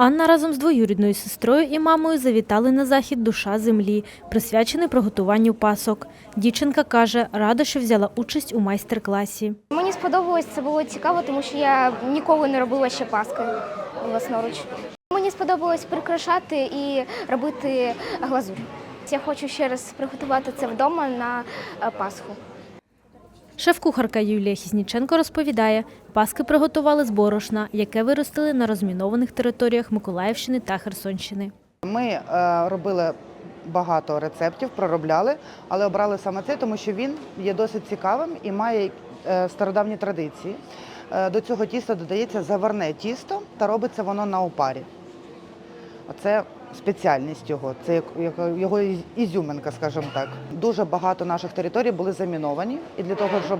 Анна разом з двоюрідною сестрою і мамою завітали на захід Душа землі, присвячений приготуванню пасок. Дівчинка каже, рада, що взяла участь у майстер-класі. Мені сподобалось, це було цікаво, тому що я ніколи не робила ще паски власноруч. Мені сподобалось прикрашати і робити глазурь. Я хочу ще раз приготувати це вдома на е, Пасху. Шеф-кухарка Юлія Хізніченко розповідає, паски приготували з борошна, яке виростили на розмінованих територіях Миколаївщини та Херсонщини. Ми е, робили багато рецептів, проробляли, але обрали саме цей, тому що він є досить цікавим і має е, стародавні традиції. Е, до цього тіста додається заварне тісто та робиться воно на опарі. Оце спеціальність його, це як- його із- ізюминка, скажімо так. Дуже багато наших територій були заміновані, і для того, щоб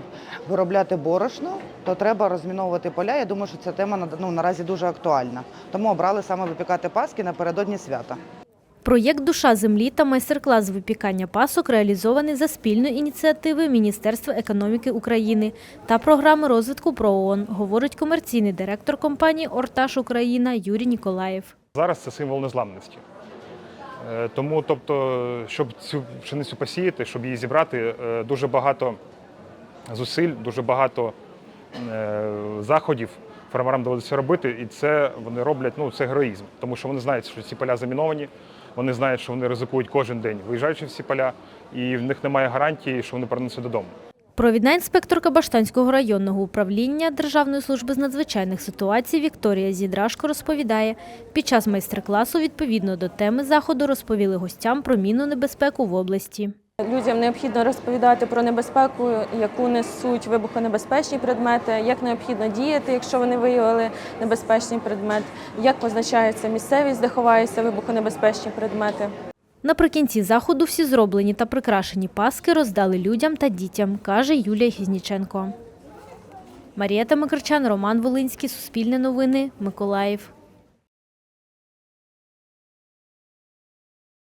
виробляти борошно, то треба розміновувати поля. Я думаю, що ця тема ну, наразі дуже актуальна. Тому обрали саме випікати паски напередодні свята. Проєкт Душа землі та майстер-клас з випікання пасок реалізований за спільної ініціативи Міністерства економіки України та програми розвитку ПРООН, говорить комерційний директор компанії Орташ Україна Юрій Ніколаєв. Зараз це символ незламності. Е, Тому, тобто, щоб цю пшеницю посіяти, щоб її зібрати, е, дуже багато зусиль, дуже багато е, заходів фермерам доводиться робити, і це вони роблять ну, це героїзм, тому що вони знають, що ці поля заміновані, вони знають, що вони ризикують кожен день, виїжджаючи в ці поля, і в них немає гарантії, що вони повернуться додому. Провідна інспекторка Баштанського районного управління Державної служби з надзвичайних ситуацій Вікторія Зідрашко розповідає, під час майстер-класу відповідно до теми заходу розповіли гостям про мінну небезпеку в області. Людям необхідно розповідати про небезпеку, яку несуть вибухонебезпечні предмети, як необхідно діяти, якщо вони виявили небезпечний предмет, як позначається місцевість, де ховаються вибухонебезпечні предмети. Наприкінці заходу всі зроблені та прикрашені паски роздали людям та дітям, каже Юлія Хізніченко. Марія Тамикарчан, Роман Волинський, Суспільне новини, Миколаїв.